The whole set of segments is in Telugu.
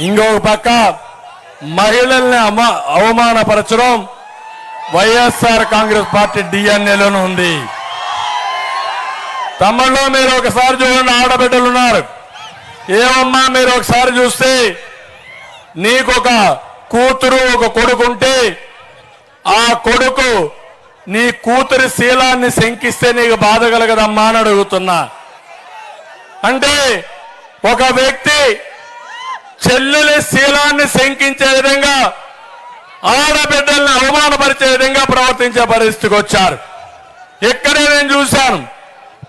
ఇంకొక పక్క మహిళల్ని అమ అవమానపరచడం వైఎస్ఆర్ కాంగ్రెస్ పార్టీ డిఎన్ఏలోనూ ఉంది. తమ్ముళ్ళు మీరు ఒకసారి చూడండి ఆడబిడ్డలు ఉన్నారు. ఏమమ్మా మీరు ఒకసారి చూస్తే నీకు ఒక కూతురు ఒక కొడుకుంటే ఆ కొడుకు నీ కూతురి శీలాన్ని శంకిస్తే నీకు బాధ కలగదమ్మా అని అడుగుతున్నా. అంటే ఒక వ్యక్తి చెల్లెలి శీలాన్ని శంకించే విధంగా ఆడబిడ్డల్ని అవమానపరిచే విధంగా ప్రవర్తించే పరిస్థితికి వచ్చారు. ఇక్కడే నేను చూశాను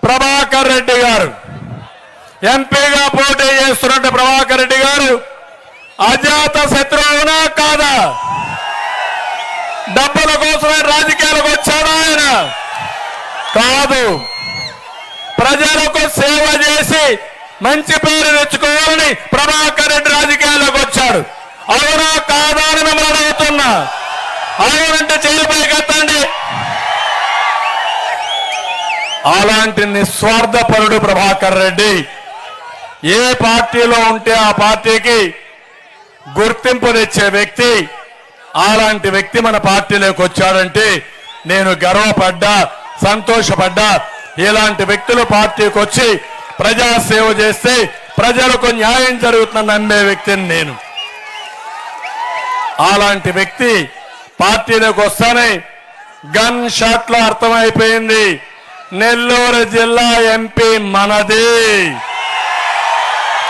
ప్రభాకర్ రెడ్డి గారు. ఎంపీగా పోటీ చేస్తున్నట్టు ప్రభాకర్ రెడ్డి గారు అజాత శత్రువునా కాదా? డబ్బుల కోసమే రాజకీయాలకు వచ్చాడా ఆయన? కాదు. ప్రజలకు సేవ చేసి మంచి పేరు తెచ్చుకోవాలని ప్రభాకర్ రెడ్డి రాజకీయాల్లోకి వచ్చాడు. అవునా కాదా అని మిమ్మల్ని అడుగుతున్నా. అవునంటే చేయిపై కత్తండి అలాంటి నిస్వార్థపరుడు ప్రభాకర్ రెడ్డి. ఏ పార్టీలో ఉంటే ఆ పార్టీకి గుర్తింపు తెచ్చే వ్యక్తి అలాంటి వ్యక్తి మన పార్టీలోకి వచ్చాడంటే నేను గర్వపడ్డా సంతోషపడ్డా. ఇలాంటి వ్యక్తులు పార్టీకి వచ్చి ప్రజాసేవ చేస్తే ప్రజలకు న్యాయం జరుగుతుందని నమ్మే వ్యక్తిని నేను. అలాంటి వ్యక్తి పార్టీలోకి వస్తానే గన్ షాట్లో అర్థమైపోయింది. నెల్లూరు జిల్లా ఎంపీ మనది.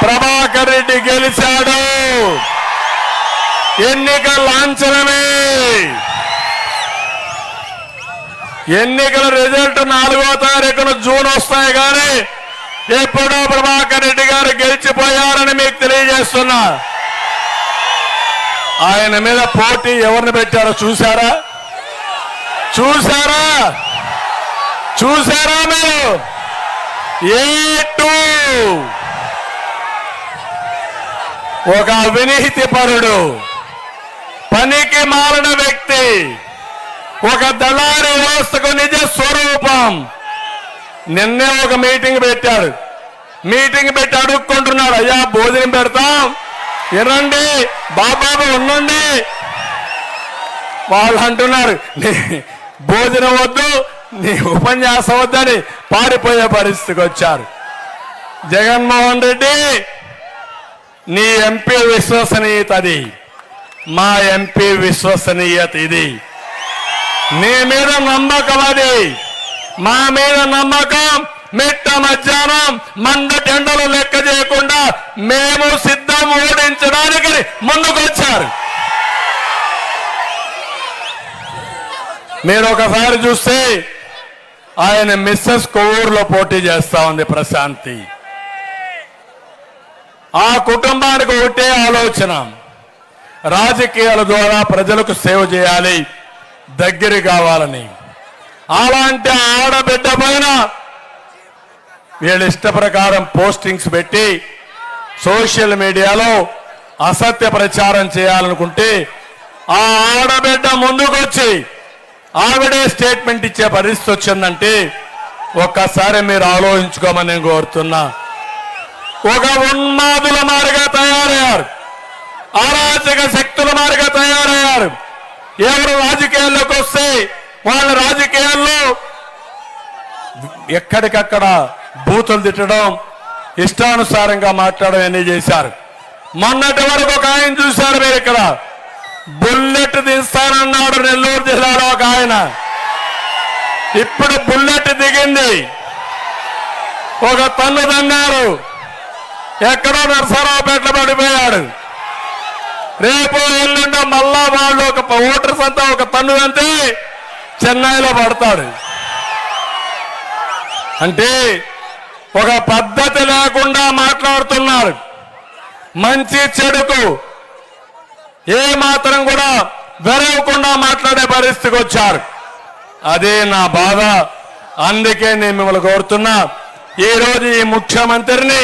ప్రభాకర్ రెడ్డి గెలిచాడు. ఎన్నిక లాంఛనమే. ఎన్నికల రిజల్ట్ నాలుగో తారీఖున జూన్ వస్తాయి కానీ ఎప్పుడో ప్రభాకర్ రెడ్డి గారు గెలిచిపోయారని మీకు తెలియజేస్తున్నా. ఆయన మీద పోటీ ఎవరిని పెట్టారో చూసారా చూసారా చూసారా మీరు? A two. ఒక అవినీతి పరుడు పనికి మారిన వ్యక్తి ఒక దళారి వ్యవస్థకు నిజ స్వరూపం. నిన్నే ఒక మీటింగ్ పెట్టాడు. మీటింగ్ పెట్టి అడుక్కుంటున్నాడు. అయ్యా భోజనం పెడతాం. వినండి బాబాబు ఉండండి. వాళ్ళు అంటున్నారు భోజనం వద్దు నీ ఉపన్యాసం వద్దని పారిపోయే పరిస్థితికి వచ్చారు. జగన్మోహన్ రెడ్డి నీ ఎంపీ విశ్వసనీయత అది మా ఎంపీ విశ్వసనీయత ఇది. నీ మీద నమ్మకం అది. మా మీద నమ్మకం మిట్ట మధ్యాహ్నం మండ టెండలు లెక్క చేయకుండా మేము సిద్ధం ఓడించడానికి ముందుకొచ్చారు. మీరు ఒకసారి చూస్తే ఆయన మిస్సెస్ కొవ్వూరులో పోటీ చేస్తా ఉంది ప్రశాంతి. ఆ కుటుంబానికి ఒకటే ఆలోచన. రాజకీయాల ద్వారా ప్రజలకు సేవ చేయాలి దగ్గర కావాలని. అలాంటి ఆడబిడ్డ పైన వీళ్ళ ఇష్ట ప్రకారం పోస్టింగ్స్ పెట్టి సోషల్ మీడియాలో అసత్య ప్రచారం చేయాలనుకుంటే ఆ ఆడబిడ్డ ముందుకొచ్చి ఆవిడే స్టేట్మెంట్ ఇచ్చే పరిస్థితి వచ్చిందంటే ఒక్కసారి మీరు ఆలోచించుకోమని నేను కోరుతున్నా. ఒక ఉన్మాదుల మారిగా తయారయ్యారు. అరాచక శక్తుల మారిగా తయారయ్యారు. ఎవరు రాజకీయాల్లోకి వస్తే వాళ్ళ రాజకీయాల్లో ఎక్కడికక్కడ బూతులు తిట్టడం ఇష్టానుసారంగా మాట్లాడడం అన్నీ చేశారు. మొన్నటి వరకు ఒక ఆయన చూశారు మీరు ఇక్కడ. బుల్లెట్ తీస్తానన్నాడు నెల్లూరు జిల్లాలో ఒక ఆయన. ఇప్పుడు బుల్లెట్ దిగింది. ఒక తన్ను తన్నారు ఎక్కడో నరసరావుపేటలో పడిపోయాడు. రేపు ఎల్లుండో మళ్ళా వాళ్ళు ఒక ఓటర్స్ అంతా ఒక తన్ను అంతే చెన్నైలో పడతాడు. అంటే ఒక పద్ధతి లేకుండా మాట్లాడుతున్నారు. మంచి చెడుకు ఏ మాత్రం కూడా వెరవకుండా మాట్లాడే పరిస్థితికి వచ్చారు. అదే నా బాధ. అందుకే నేను మిమ్మల్ని కోరుతున్నా. ఈరోజు ఈ ముఖ్యమంత్రిని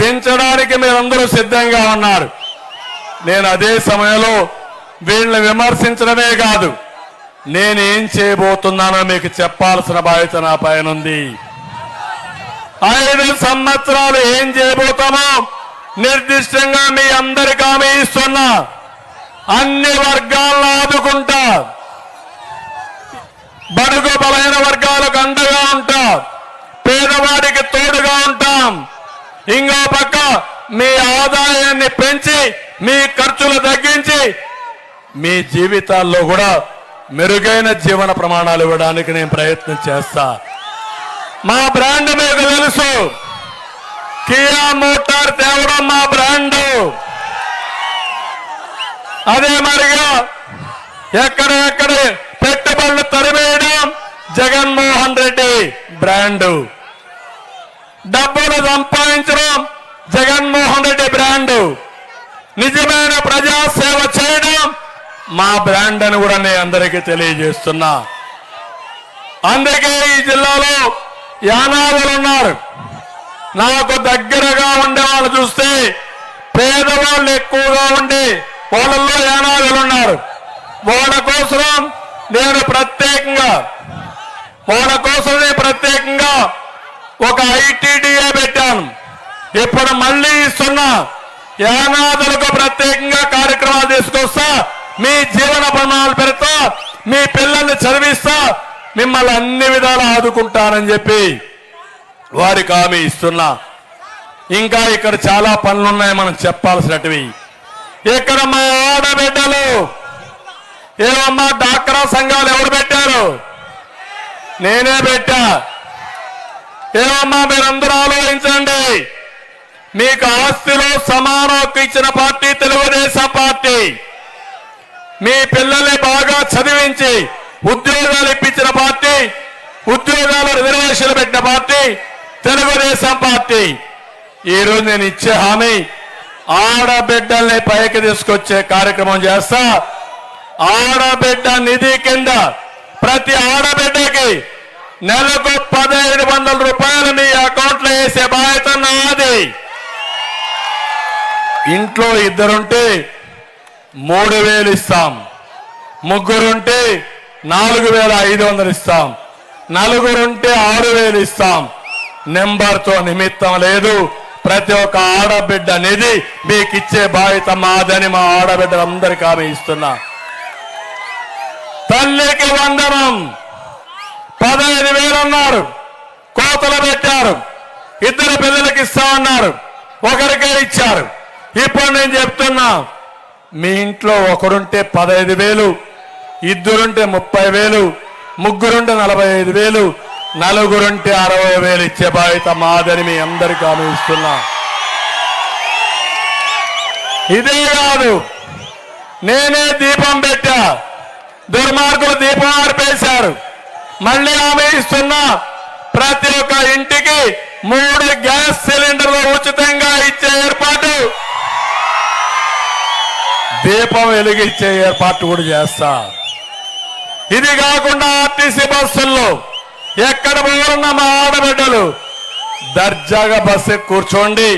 దించడానికి మీరందరూ సిద్ధంగా ఉన్నారు. నేను అదే సమయంలో వీళ్ళని విమర్శించడమే కాదు నేను ఏం చేయబోతున్నానో మీకు చెప్పాల్సిన బాధ్యత నా పైన ఉంది. ఐదు సంవత్సరాలు ఏం చేయబోతామో నిర్దిష్టంగా మీ అందరికి హామీ ఇస్తున్నా. అన్ని వర్గాలను ఆదుకుంటా. బడుగు బలైన వర్గాలకు అండగా ఉంటాం. పేదవాడికి తోడుగా ఉంటాం. ఇంకో పక్క మీ ఆదాయాన్ని పెంచి మీ ఖర్చులు తగ్గించి మీ జీవితాల్లో కూడా మెరుగైన జీవన ప్రమాణాలు ఇవ్వడానికి నేను ప్రయత్నం చేస్తాను మా బ్రాండ్ మీకు తెలుసు. కియా మోటార్ తేవడం మా బ్రాండ్. అదే మరిగా ఎక్కడ ఎక్కడ పెట్టుబడులు తరివేయడం జగన్మోహన్ రెడ్డి బ్రాండ్. డబ్బులు సంపాదించడం జగన్మోహన్ రెడ్డి బ్రాండ్. నిజమైన ప్రజాసేవ చేయడం మా బ్రాండ్ అని కూడా నేను అందరికీ తెలియజేస్తున్నా. అందుకే ఈ జిల్లాలో యానాదులు ఉన్నారు నాకు దగ్గరగా ఉండే వాళ్ళు చూస్తే పేదవాళ్ళు ఎక్కువగా ఉండి వాళ్ళల్లో యానాదులు ఉన్నారు వాళ్ళ కోసం నేను ప్రత్యేకంగా వాళ్ళ కోసం నేను ప్రత్యేకంగా ఒక ఐటీడీఏ పెట్టాను. ఇప్పుడు మళ్ళీ ఇస్తున్నా. యానాదులకు ప్రత్యేకంగా కార్యక్రమాలు తీసుకొస్తా. మీ జీవన ప్రమాణాలు పెడతా. మీ పిల్లల్ని చదివిస్తా. మిమ్మల్ని అన్ని విధాలు ఆదుకుంటానని చెప్పి వారికి హామీ ఇస్తున్నా. ఇంకా ఇక్కడ చాలా పనులు ఉన్నాయి మనం చెప్పాల్సినటివి. ఇక్కడ మా ఆడబిడ్డలు ఏమమ్మా డాక్రా సంఘాలు ఎవరు పెట్టారు? నేనే పెట్టా. ఏమమ్మా మీరందరూ ఆలోచించండి. మీకు ఆస్తిలో సమాన హక్కు ఇచ్చిన పార్టీ తెలుగుదేశం పార్టీ. మీ పిల్లల్ని బాగా చదివించి ఉద్యోగాలు ఇప్పించిన పార్టీ ఉద్యోగాల రిజర్వేషన్లు పెట్టిన పార్టీ తెలుగుదేశం పార్టీ. ఈ రోజు నేను ఇచ్చే హామీ ఆడబిడ్డల్ని పైకి తీసుకొచ్చే కార్యక్రమం చేస్తా. ఆడబిడ్డ నిధి కింద ప్రతి ఆడబిడ్డకి నెలకు పదిహేడు వందల రూపాయలు మీ అకౌంట్లో వేసే బాధ్యత నాది. ఇంట్లో ఇద్దరుంటే మూడు వేలు ఇస్తాం. ముగ్గురుంటే నాలుగు వేల ఐదు వందలు ఇస్తాం. నలుగురుంటే ఆరు వేలు ఇస్తాం. నెంబర్తో నిమిత్తం లేదు. ప్రతి ఒక్క ఆడబిడ్డ నిధి మీకు ఇచ్చే బాధ్యత మాదని మా ఆడబిడ్డలందరికీ ఆమె ఇస్తున్నా. తల్లికి వందనం. పదహైదు వేలు అన్నారు. కోతలు పెట్టారు. ఇద్దరు పిల్లలకి ఇస్తామన్నారు ఒకరికే ఇచ్చారు. ఇప్పుడు నేను చెప్తున్నా మీ ఇంట్లో ఒకరుంటే పదహైదు వేలు. ఇద్దరుంటే ముప్పై వేలు ముగ్గురుంటే నలభై ఐదు వేలు నలుగురుంటే అరవై వేలు ఇచ్చే బాధ్యత మాదని మీ అందరికీ హామీ ఇస్తున్నా. ఇదే కాదు నేనే దీపం పెట్టా దుర్మార్గులు దీపం ఆర్పేశారు. మళ్ళీ హామీ ఇస్తున్నా ప్రతి ఒక్క ఇంటికి మూడు గ్యాస్ సిలిండర్లు ఉచితంగా ఇచ్చే ఏర్పాటు. దీపం వెలిగించే ఏర్పాటు కూడా చేస్తా. ఇది కాకుండా ఆర్టీసీ బస్సుల్లో ఎక్కడ పోవాలన్నా మా ఆడబిడ్డలు దర్జాగా బస్సు కూర్చోండి.